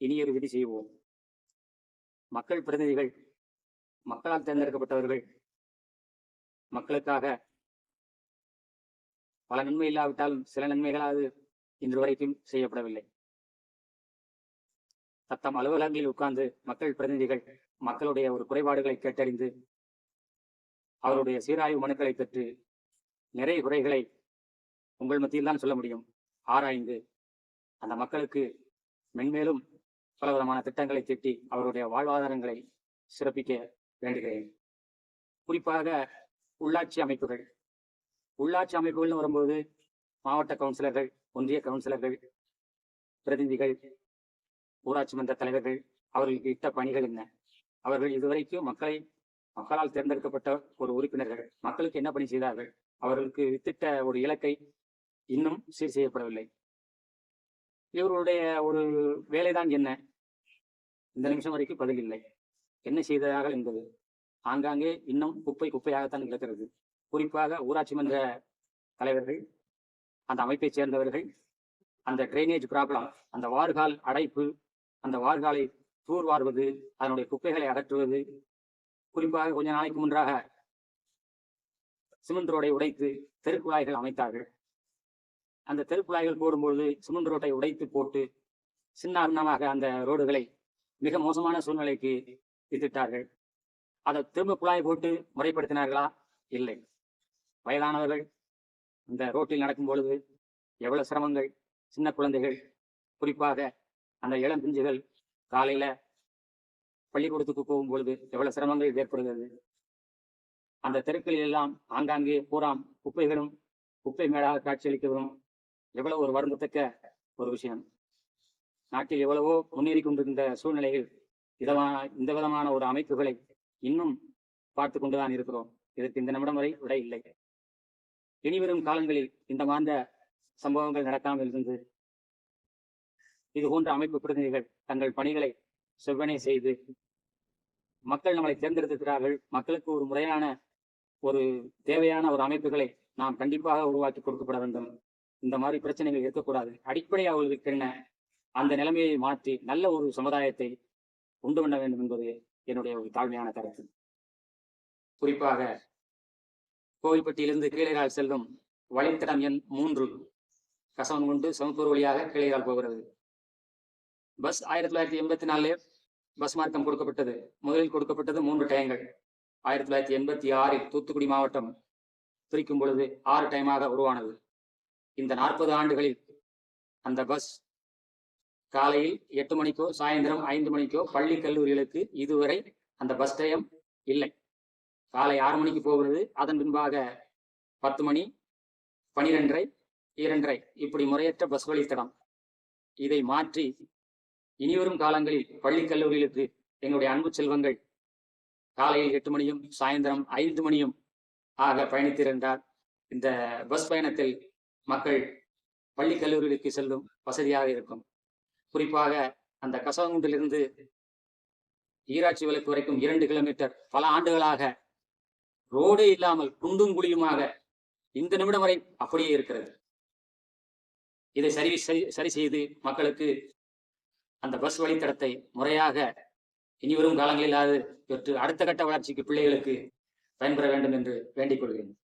இனியொரு விதி செய்வோம். மக்கள் பிரதிநிதிகள் மக்களால் தேர்ந்தெடுக்கப்பட்டவர்கள் மக்களுக்காக பல நன்மை இல்லாவிட்டாலும் சில நன்மைகளாவது இன்று வரைக்கும் செய்யப்படவில்லை. தத்தம் அலுவலகங்களில் உட்கார்ந்து மக்கள் பிரதிநிதிகள் மக்களுடைய ஒரு குறைபாடுகளை கேட்டறிந்து அவருடைய சீராய்வு மனுக்களை பெற்று நிறைய குறைகளை உங்கள் மத்தியில் தான் சொல்ல முடியும். ஆராய்ந்து அந்த மக்களுக்கு மென்மேலும் பலவிதமான திட்டங்களை திட்டி அவருடைய வாழ்வாதாரங்களை சிறப்பிக்க வேண்டுகிறேன். குறிப்பாக உள்ளாட்சி அமைப்புகள். உள்ளாட்சி அமைப்புகள்னு வரும்போது மாவட்ட கவுன்சிலர்கள் ஒன்றிய கவுன்சிலர்கள் பிரதிநிதிகள் ஊராட்சி மன்ற தலைவர்கள் அவர்களுக்கு இட்ட பணிகள் என்ன? அவர்கள் இதுவரைக்கும் மக்களை மக்களால் தேர்ந்தெடுக்கப்பட்ட ஒரு உறுப்பினர்கள். மக்களுக்கு என்ன பணி செய்தார்கள்? அவர்களுக்கு வித்திட்ட ஒரு இலக்கை இன்னும் சீர் செய்யப்படவில்லை. இவர்களுடைய ஒரு வேலைதான் என்ன? இந்த நிமிஷம் வரைக்கும் பதில் இல்லை. என்ன செய்ததாக என்பது. ஆங்காங்கே இன்னும் குப்பை குப்பையாகத்தான் கிடக்கிறது. குறிப்பாக ஊராட்சி மன்ற தலைவர்கள் அந்த அமைப்பைச் சேர்ந்தவர்கள் அந்த ட்ரைனேஜ் ப்ராப்ளம் அந்த வார்கால் அடைப்பு அந்த வார்காலை தூர்வாருவது அதனுடைய குப்பைகளை அகற்றுவது. குறிப்பாக கொஞ்ச நாளைக்கு முன்றாக சிமெண்ட் ரோடை உடைத்து தெருக்குழாய்கள் அமைத்தார்கள். அந்த தெருக்குழாய்கள் போடும்பொழுது சிமெண்ட் ரோட்டை உடைத்து போட்டு சின்ன அன்னமாக அந்த ரோடுகளை மிக மோசமான சூழ்நிலைக்கு வித்திட்டார்கள் அதை திரும்ப குழாய் போட்டு முறைப்படுத்தினார்களா? இல்லை. வயதானவர்கள் இந்த ரோட்டில் நடக்கும் பொழுது எவ்வளவு சிரமங்கள் சின்ன குழந்தைகள் குறிப்பாக அந்த இளம் பிஞ்சுகள் காலையில பள்ளிக்கூடத்துக்கு போகும் பொழுது எவ்வளவு சிரமங்கள் ஏற்படுகிறது. அந்த தெருக்களில் எல்லாம் ஆங்காங்கே பூராம் குப்பைகளும் குப்பை மேடாக காட்சியளிக்கவும் எவ்வளவு ஒரு வருந்தத்தக்க ஒரு விஷயம். நாட்டில் எவ்வளவோ முன்னேறி கொண்டிருந்த சூழ்நிலையில் இதமான இந்த விதமான ஒரு அமைப்புகளை இன்னும் பார்த்து கொண்டுதான் இருக்கிறோம். இதற்கு இந்த நிமிடம் வரை விட இல்லை. இனிவரும் காலங்களில் இந்த மாந்த சம்பவங்கள் நடக்காமல் இருந்து இது போன்ற அமைப்பு பிரதிநிதிகள் தங்கள் பணிகளை செவ்வனே செய்து மக்கள் நம்மளை தேர்ந்தெடுத்திருக்கிறார்கள். மக்களுக்கு ஒரு முறையான ஒரு தேவையான ஒரு அமைப்புகளை நாம் கண்டிப்பாக உருவாக்கி கொடுக்கப்பட வேண்டும். இந்த மாதிரி பிரச்சனைகள் இருக்கக்கூடாது. அடிப்படை அவர்களுக்கு என்ன அந்த நிலைமையை மாற்றி நல்ல ஒரு சமுதாயத்தை உண்டு பண்ண வேண்டும் என்பது என்னுடைய ஒரு தாழ்மையான கருத்து. குறிப்பாக கோவில்பட்டியிலிருந்து கீழேகால் செல்லும் வழித்தடம் எண் மூன்று. கசவன் கொண்டு சமத்தூர் வழியாக கீழையால் போகிறது. பஸ் ஆயிரத்தி தொள்ளாயிரத்தி எண்பத்தி நாலு பஸ் மார்க்கம் கொடுக்கப்பட்டது. முதலில் கொடுக்கப்பட்டது மூன்று டயங்கள். ஆயிரத்தி தொள்ளாயிரத்தி எண்பத்தி ஆறில் தூத்துக்குடி மாவட்டம் பிரிக்கும் பொழுது ஆறு டைமாக உருவானது. இந்த நாற்பது ஆண்டுகளில் அந்த பஸ் காலையில் எட்டு மணிக்கோ சாயந்தரம் ஐந்து மணிக்கோ பள்ளி கல்லூரிகளுக்கு இதுவரை அந்த பஸ் டயம் இல்லை. காலை ஆறு மணிக்கு போகிறது. அதன் பின்பாக பத்து மணி பனிரெண்டரை இரண்டரை இப்படி முறையற்ற பஸ் வழித்தடம் இதை மாற்றி இனிவரும் காலங்களில் பள்ளி கல்லூரிகளுக்கு எங்களுடைய அன்பு செல்வங்கள் காலையில் எட்டு மணியும் சாயந்தரம் ஐந்து மணியும் ஆக பயணித்திருந்தார் இந்த பஸ் பயணத்தில் மக்கள் பள்ளி கல்லூரிகளுக்கு செல்லும் வசதியாக இருக்கும். குறிப்பாக அந்த கசவங்குன்றிலிருந்து ஈராட்சி விளக்கு வரைக்கும் இரண்டு கிலோமீட்டர் பல ஆண்டுகளாக ரோடே இல்லாமல் குண்டும் குழியுமாக இந்த நிமிடம் வரை அப்படியே இருக்கிறது. இதை சரி சரி- சரி செய்து மக்களுக்கு அந்த பஸ் வழித்தடத்தை முறையாக இனிவரும் காலங்களிலாவது பெற்று அடுத்த கட்ட வளர்ச்சிக்கு பிள்ளைகளுக்கு பயன்பெற வேண்டும் என்று வேண்டிக் கொள்கிறேன்.